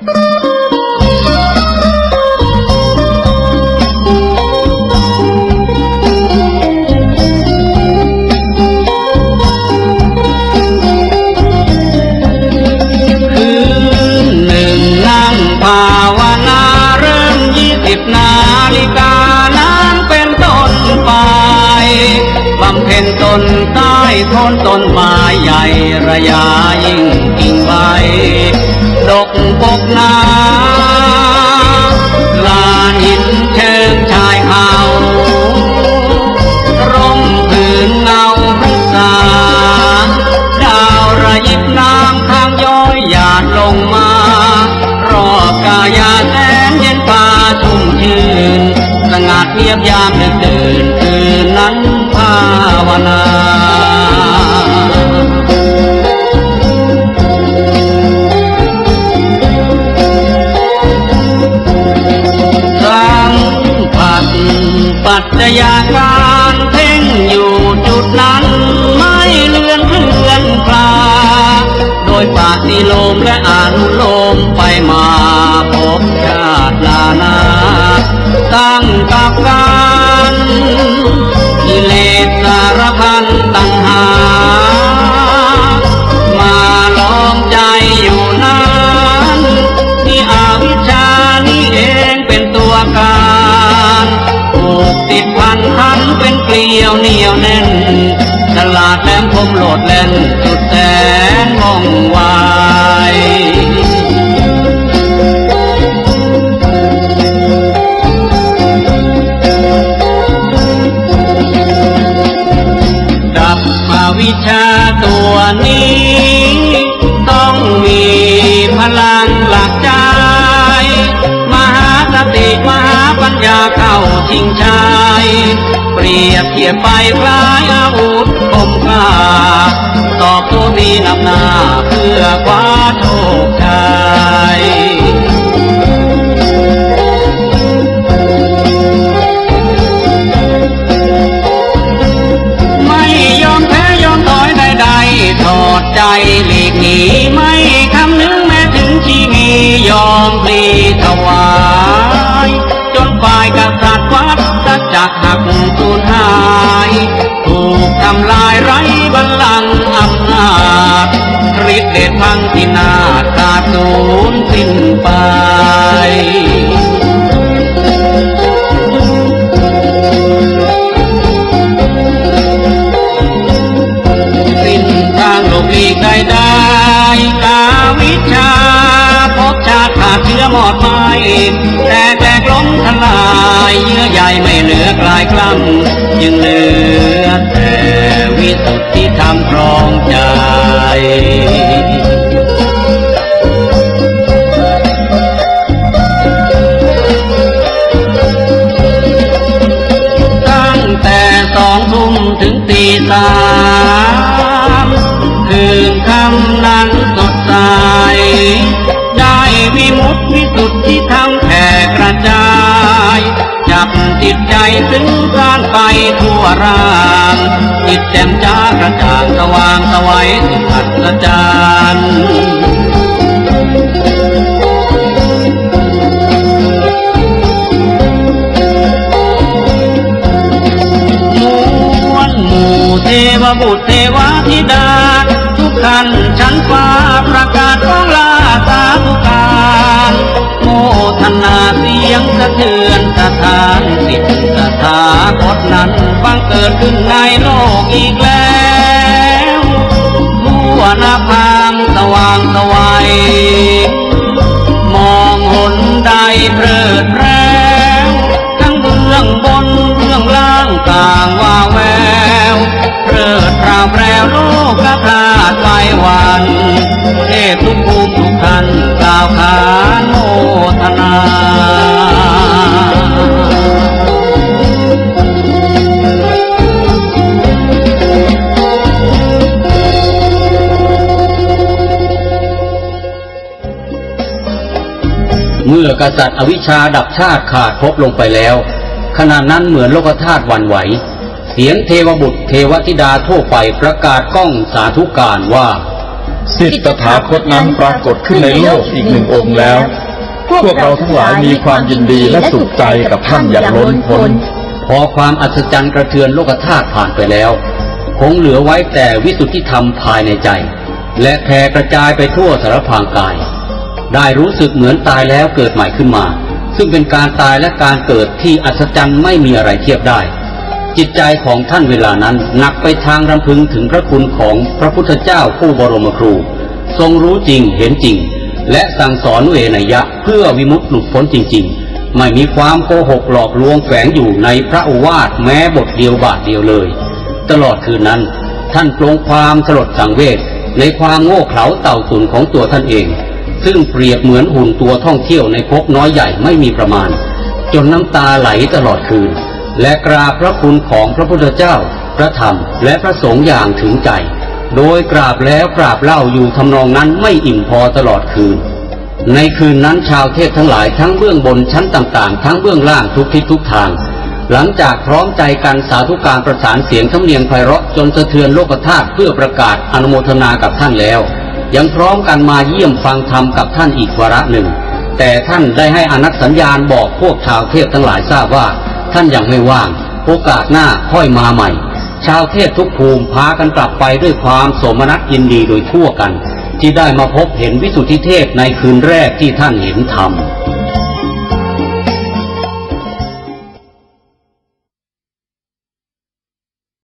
คืนหนึ่งนั่งภาวนาเริ่มยี่สิบนาฬิกานั้นเป็นต้นไปบำเพ็ญตนใต้โคนต้นไม้ใหญ่ระยะยิ่งกิ่งใบ ดกปกนาลานหินเชิงชายเขาร่มผืนเงาพฤกษาดาวระยิบน้ำข้างย้อยหยาดลงมา รอบกายาแสนเย็นฟ้าชุ่มชื่นสงัดเงียบยามดึกดื่น จจัยาการเพ่งอยู่จุดนั้น ไม่เลื่อนเคลื่อนคลา โดยปาฏิโลมและอนุโลมไปมาพบชาติลานา ตั้งกับกา มโหลดแล่นสุดแสนว่องไวดับอวิชาตัวนี้ ต้องมีพลังหลักใจ มหาสติมหาปัญญาเข้าชิงชัย รียบเทียบไปคล้ายอาวุธคมกล้าตอบตัวมีนำหน้าเพื่อคว้าโชคชัย ไม้แต่แตกล้มทลายเยื่อใยไม่เหลือกลายกล้ำยังเหลือแต่วิสุทธิธรรมครองใจตั้งแต่สองทุ่มถึงตีสาม มุตติวิสุทธิธรรมแผ่กระจาย จับจิตใจถึงการไปทั่วร่างจิตแจ่มจ้ากระจ่างสว่างสวัยสุดอัศจรรย์มวลหมู่เทวบุตรเทวธิดา ทุกขันชั้นฟ้าประกาศของลาานาเสียงสะเทือนสถานสิทธสถาคตนั้นบังเกิดขึ้นในโลกอีกแล้วทั่วนาพางสว่างสวัยมองหนใดเพลิดเพล เมื่อกษัตริย์อวิชชาดับชาติขาดภพลงไปแล้ว ขณะนั้นเหมือนโลกธาตุวันไหว เสียงเทวบุตรเทวธิดาทั่วไปประกาศก้องสาธุการว่า สิทธิถาคตนั้นปรากฏขึ้นในโลกอีกหนึ่งองค์แล้ว พวกเราทั้งหลายมีความยินดีและสุขใจกับท่านอย่างล้นพ้นพอความอัศจรรย์กระเทือนโลกธาตุผ่านไปแล้ว คงเหลือไว้แต่วิสุทธิธรรมภายในใจ และแผ่กระจายไปทั่วสารพางกาย ได้รู้สึกเหมือนตายแล้วเกิดใหม่ขึ้นมา ซึ่งเป็นการตายและการเกิดที่อัศจรรย์ไม่มีอะไรเทียบได้ จิตใจของท่านเวลานั้นหนักไปทางรำพึงถึงพระคุณของพระพุทธเจ้าผู้บรมครู ทรงรู้จริงเห็นจริง และสั่งสอนเวนยะเพื่อวิมุตติหลุดพ้นจริง ๆ ไม่มีความโกหกหลอกลวงแฝงอยู่ในพระโอวาทแม้บทเดียวบาทเดียวเลย ตลอดคืนนั้น ท่านปลงความสลดสังเวชในความโง่เขลาเต่าตุนของตัวท่านเอง ซึ่งเปรียบเหมือนหุ่นตัวท่องเที่ยวในภพน้อยใหญ่ไม่มีประมาณ จนน้ำตาไหลตลอดคืน และกราบพระคุณของพระพุทธเจ้า พระธรรม และพระสงฆ์อย่างถึงใจ โดยกราบแล้วกราบเล่าอยู่ทำนองนั้นไม่อิ่มพอตลอดคืน ในคืนนั้นชาวเทพทั้งหลายทั้งเบื้องบนชั้นต่างๆ ทั้งเบื้องล่างทุกทิศทุกทางหลังจากพร้อมใจกันสาธุการประสานเสียงสำเนียงไพเราะจนสะเทือนโลกธาตุเพื่อประกาศอนุโมทนากับท่านแล้ว ยังพร้อมกันมาเยี่ยมฟังธรรมกับท่านอีกวาระหนึ่ง แต่ท่านได้ให้อนัตสัญญาณบอกพวกชาวเทพทั้งหลายทราบว่า ท่านยังไม่ว่าง โอกาสหน้าค่อยมาใหม่ ชาวเทพทุกภูมิพากันกลับไปด้วยความโสมนัสยินดีโดยทั่วกัน ที่ได้มาพบเห็นวิสุทธิเทพในคืนแรกที่ท่านเห็นธรรม